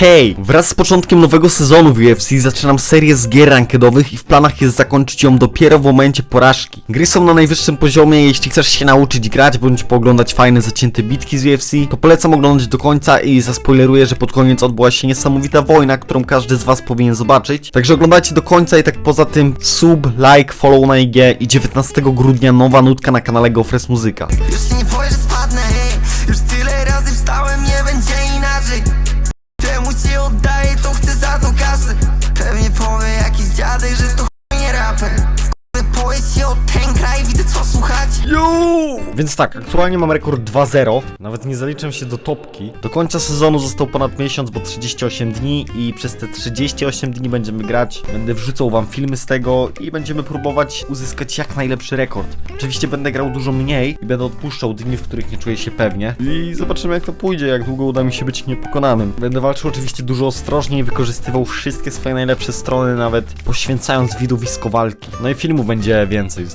Hej! Wraz z początkiem nowego sezonu w UFC zaczynam serię z gier rankedowych i w planach jest zakończyć ją dopiero w momencie porażki. Gry są na najwyższym poziomie, jeśli chcesz się nauczyć grać bądź pooglądać fajne zacięte bitki z UFC, to polecam oglądać do końca i zaspoileruję, że pod koniec odbyła się niesamowita wojna, którą każdy z was powinien zobaczyć. Także oglądajcie do końca i tak poza tym sub, like, follow na IG i 19 grudnia nowa nutka na kanale Gofres Muzyka. Już nie boję, że spadnę, hej Już tyle razy wstałem, nie będzie inaczej Temu się oddaję, to chcę za to kasę. Pewnie powie jakiś dziadek, że to chuj nie raper. Skąd powiedz się o ten kraj, widzę co słuchać Więc tak, aktualnie mam rekord 2-0, nawet nie zaliczam się do topki. Do końca sezonu został ponad miesiąc, bo 38 dni i przez te 38 dni będziemy grać. Będę wrzucał wam filmy z tego i będziemy próbować uzyskać jak najlepszy rekord. Oczywiście będę grał dużo mniej i będę odpuszczał dni, w których nie czuję się pewnie. I zobaczymy jak to pójdzie, jak długo uda mi się być niepokonanym. Będę walczył oczywiście dużo ostrożniej, wykorzystywał wszystkie swoje najlepsze strony, nawet poświęcając widowisko walki. No i filmu będzie więcej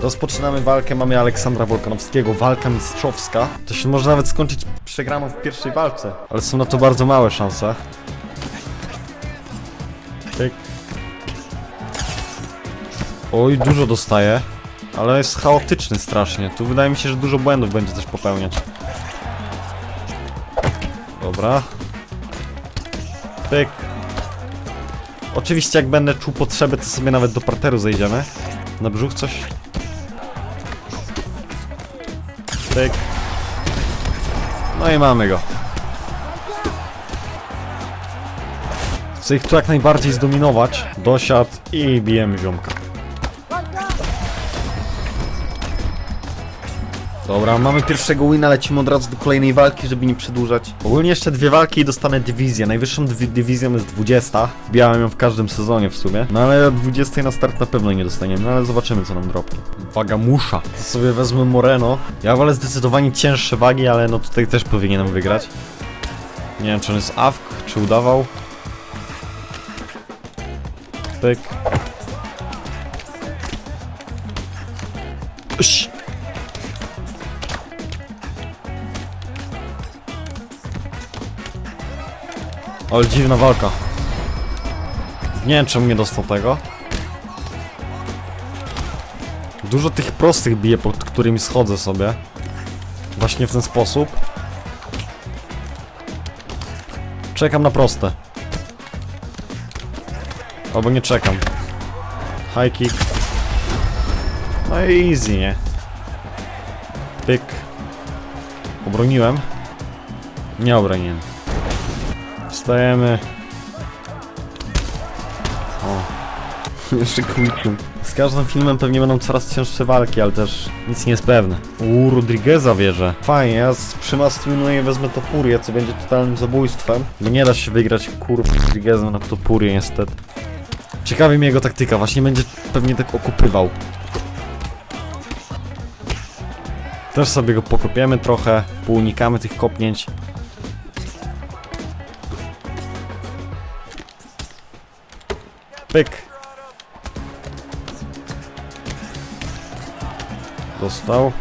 Rozpoczynamy walkę, mamy Aleksandra Wolkanowskiego, walka mistrzowska. To się może nawet skończyć przegraną w pierwszej walce, ale są na to bardzo małe szanse. Tyk. Oj, dużo dostaje, ale jest chaotyczny strasznie. Tu wydaje mi się, że dużo błędów będzie też popełniać. Dobra. Tyk. Oczywiście jak będę czuł potrzebę, to sobie nawet do parteru zejdziemy. Na brzuch coś. Tyk. No i mamy go. Chcę ich tu jak najbardziej zdominować. Dosiad i bijemy ziomka. Dobra, mamy pierwszego wina, lecimy od razu do kolejnej walki, żeby nie przedłużać. Ogólnie jeszcze dwie walki i dostanę dywizję. Najwyższą dywi- dywizją jest 20. Wbijałem ją w każdym sezonie w sumie. No ale 20 na start na pewno nie dostaniemy, no ale zobaczymy co nam dropnie. Waga musza. To sobie wezmę Moreno. Ja wolę zdecydowanie cięższe wagi, ale no tutaj też powinienem wygrać. Nie wiem czy on jest AFK, czy udawał. Pyk. Uś. Ale dziwna walka. Nie wiem czemu nie dostał tego. Dużo tych prostych bije, pod którymi schodzę sobie. Właśnie w ten sposób. Czekam na proste. Albo nie czekam. High kick. No i easy, nie? Pyk. Obroniłem. Nie obroniłem. Wstajemy. O. Jeszcze kłócił. Z każdym filmem pewnie będą coraz cięższe walki, ale też nic nie jest pewne. Uuu, Rodrigueza wierzę. Fajnie, ja z przymastuję wezmę Topurię, co będzie totalnym zabójstwem. Bo nie da się wygrać kurwa Rodriguezem na Topurię niestety. Ciekawi mnie jego taktyka, właśnie będzie pewnie tak okupywał. Też sobie go pokopiemy trochę, pounikamy tych kopnięć. Pyk. Dostał.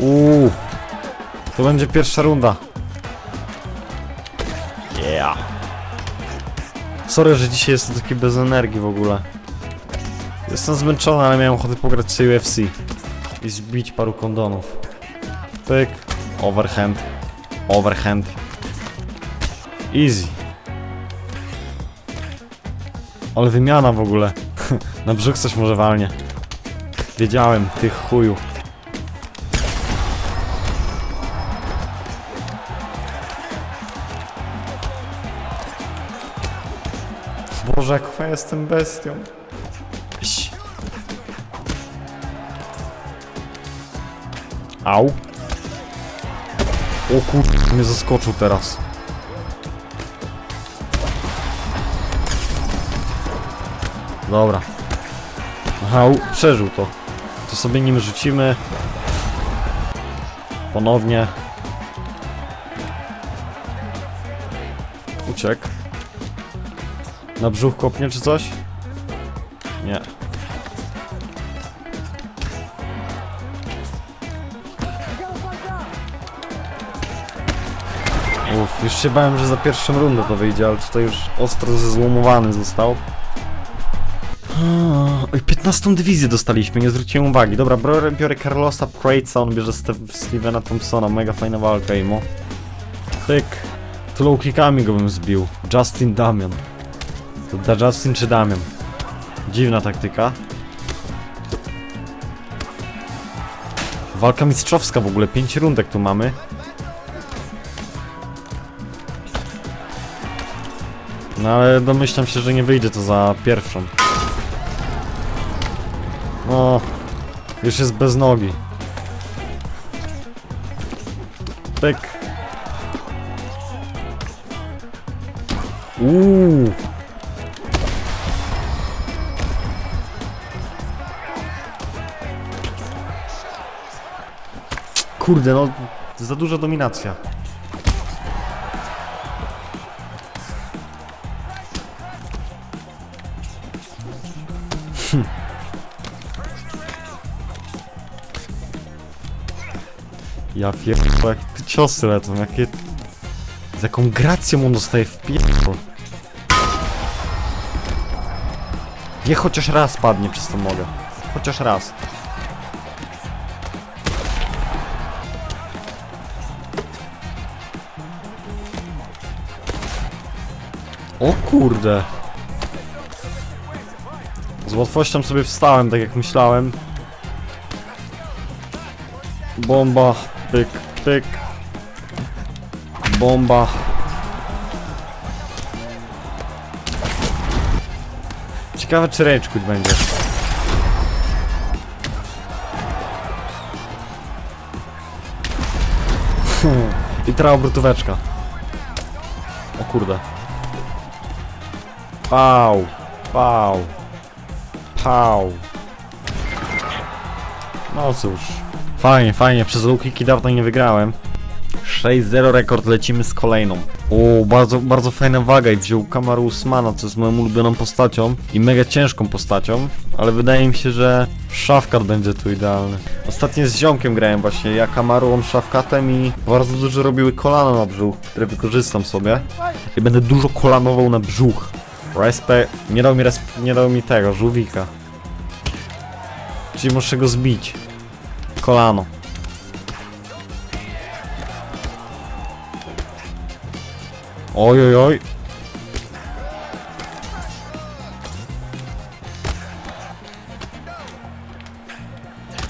Uuu. To będzie pierwsza runda. Yeah. Sorry, że dzisiaj jestem taki bez energii w ogóle. Jestem zmęczony, ale miałem ochotę pograć sobie UFC. I zbić paru kondonów. Pyk. Overhand. Overhand. Easy. Ale wymiana w ogóle. Na brzuch coś może walnie. Wiedziałem, tych chuju. Boże, jak ja jestem bestią. Au. O kur... mnie zaskoczył teraz. Dobra. Aha, przeżył to. To sobie nim rzucimy. Ponownie. Uciekł. Na brzuch kopnie czy coś? Nie. Uff, już się bałem, że za pierwszą rundę to wyjdzie, ale tutaj już ostro zezłomowany został. Oj, 15 dywizję dostaliśmy, nie zwróciłem uwagi. Dobra, biorę, biorę Carlosa Pratesa, on bierze Steve- Stevena Thompsona, mega fajna walka, imo. Tyk. Tu low kickami go bym zbił. Justin Damian. To da Justin czy Damian? Dziwna taktyka. Walka mistrzowska w ogóle, 5 rundek tu mamy. No ale domyślam się, że nie wyjdzie to za pierwszą. No, już jest bez nogi. Pyk. Uuu. Kurde, no za duża dominacja. Ja pierdolę, jak te ciosy lecą, jakie... Z jaką gracją on dostaje w pierdol. Nie chociaż raz padnie przez to mogę. Chociaż raz. O kurde. Z łatwością sobie wstałem, tak jak myślałem. Bomba, pyk, pyk. Bomba. Ciekawe czy rage quit będzie. I teraz obrotóweczka. O kurde. Pał, pał, pał. No cóż. Fajnie, fajnie, przez low dawno nie wygrałem. 6-0 rekord, lecimy z kolejną. O, bardzo, bardzo fajna waga i wziął Kamaru Usmana, co jest moją ulubioną postacią i mega ciężką postacią, ale wydaje mi się, że Szafkat będzie tu idealny. Ostatnio z ziomkiem grałem właśnie, ja Kamaru, on Szafkatem i bardzo dużo robiły kolano na brzuch, które wykorzystam sobie i będę dużo kolanował na brzuch. Respe... nie dał mi nie dał mi tego, żółwika. Czyli muszę go zbić. Kolano. Oj, oj, oj.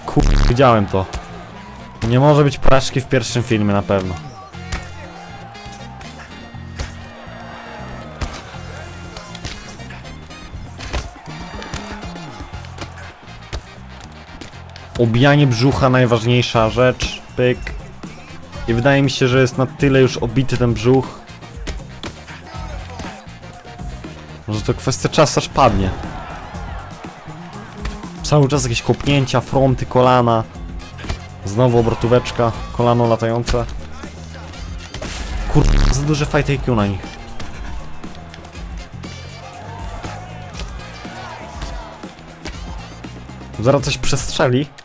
Kur... widziałem to. Nie może być porażki w pierwszym filmie na pewno. Obijanie brzucha najważniejsza rzecz. Pyk. I wydaje mi się, że jest na tyle już obity ten brzuch, Może to kwestia czasu aż padnie. Cały czas jakieś kopnięcia, fronty, kolana. Znowu obrotóweczka, kolano latające. Kurde, za duże fight IQ na nich. Zaraz coś przestrzeli.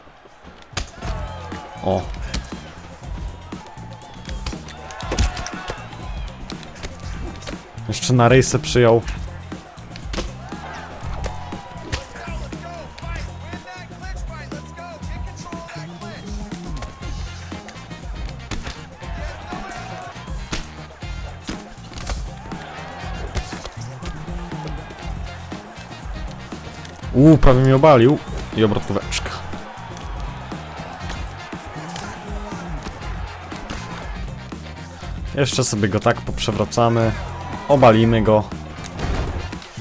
O. Jeszcze na rejsę przyjął. Uuu, prawie mnie obalił. I obrotóweczka. Jeszcze sobie go tak poprzewracamy. Obalimy go.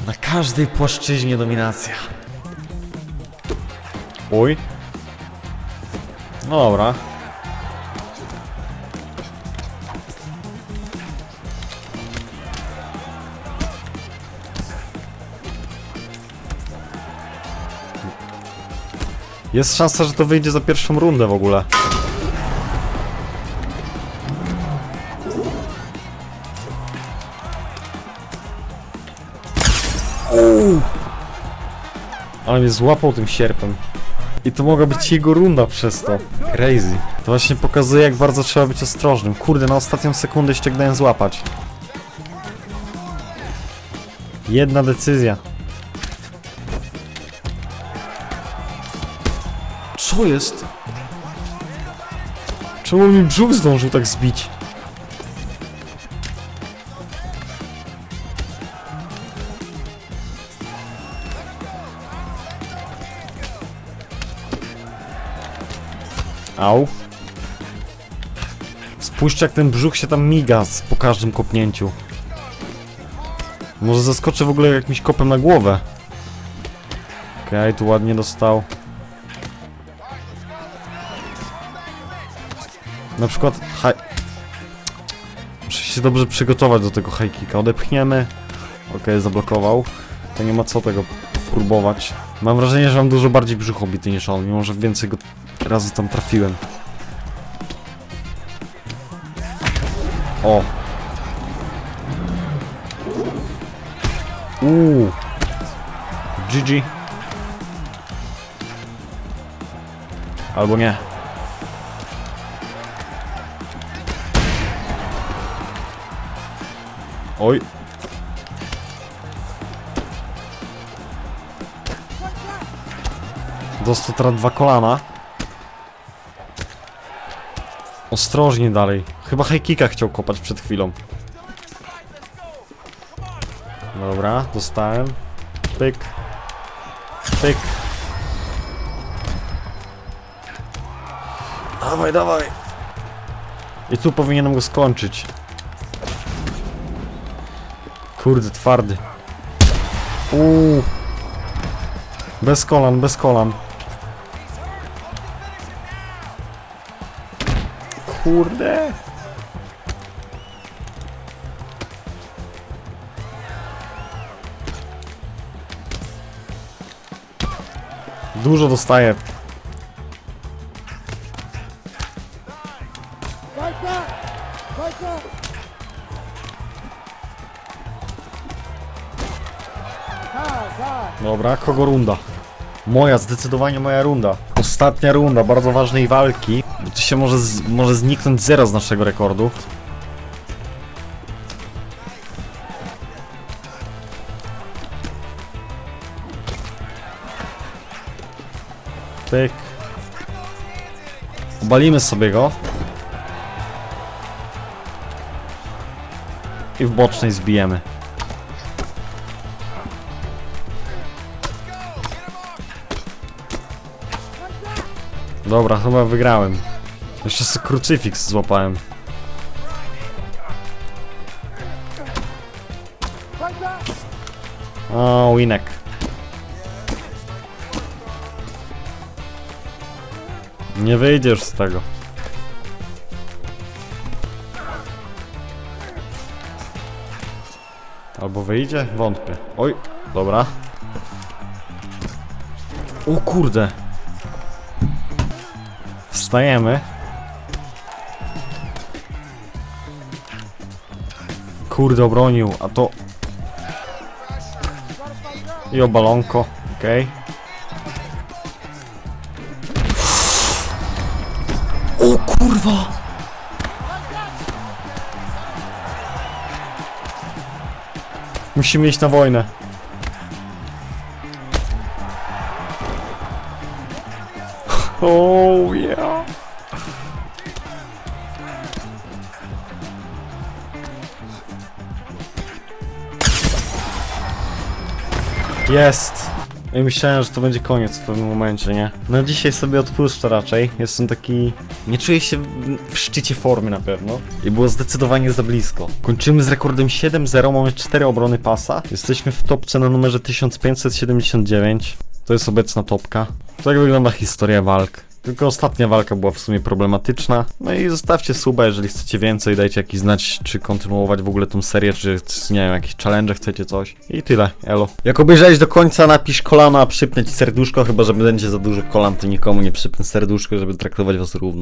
Na każdej płaszczyźnie dominacja. Uj. No dobra. Jest szansa, że to wyjdzie za pierwszą rundę w ogóle. Ale mnie złapał tym sierpem. I to mogła być jego runda przez to. Crazy. To właśnie pokazuje, jak bardzo trzeba być ostrożnym. Kurde, na ostatnią sekundę ściągnąłem złapać. Jedna decyzja. Co jest? Czemu mi brzuch zdążył tak zbić? Au. Spójrzcie jak ten brzuch się tam miga z- po każdym kopnięciu. Może zaskoczę w ogóle jakimś kopem na głowę. Okej, tu ładnie dostał. Na przykład haj... Muszę się dobrze przygotować do tego high kicka. Odepchniemy. Okej, zablokował. To nie ma co tego próbować. Mam wrażenie, że mam dużo bardziej brzuch obity niż on, mimo że więcej go razy tam trafiłem. O! Uuu! GG. Albo nie. Oj. Dostał teraz dwa kolana. Ostrożnie dalej. Chyba high kicka chciał kopać przed chwilą. Dobra, dostałem. Pyk. Pyk. Dawaj, dawaj. I tu powinienem go skończyć. Kurde, twardy. Uuu. Bez kolan, bez kolan. Kurde. Dużo dostaję. Dobra, kogo runda? Moja, zdecydowanie moja runda. Ostatnia runda bardzo ważnej walki. Tu się może, z, może zniknąć zero z naszego rekordu. Pyk. Obalimy sobie go. I w bocznej zbijemy. Dobra, chyba wygrałem. Jeszcze sobie krucyfiks złapałem. O, winek. Nie wyjdziesz z tego. Albo wyjdzie? Wątpię. Oj, dobra. O kurde. Wstajemy. Kurde, obronił, a to... I obalonko, okej. O kurwa! Musimy iść na wojnę. Jest! I myślałem, że to będzie koniec w pewnym momencie, nie? No dzisiaj sobie odpuszczę raczej. Jestem taki... Nie czuję się w- w szczycie formy na pewno. I było zdecydowanie za blisko. Kończymy z rekordem 7-0, mamy 4 obrony pasa. Jesteśmy w topce na numerze 1579. To jest obecna topka. Tak wygląda historia walk. Tylko ostatnia walka była w sumie problematyczna. No i zostawcie suba, jeżeli chcecie więcej, dajcie jakiś znać, czy kontynuować w ogóle tą serię, czy, nie wiem, jakieś challenge chcecie coś. I tyle, elo. Jak obejrzałeś do końca, napisz kolana, przypnę ci serduszko, chyba że będzie za dużo kolan, to nikomu nie przypnę serduszko, żeby traktować was równo.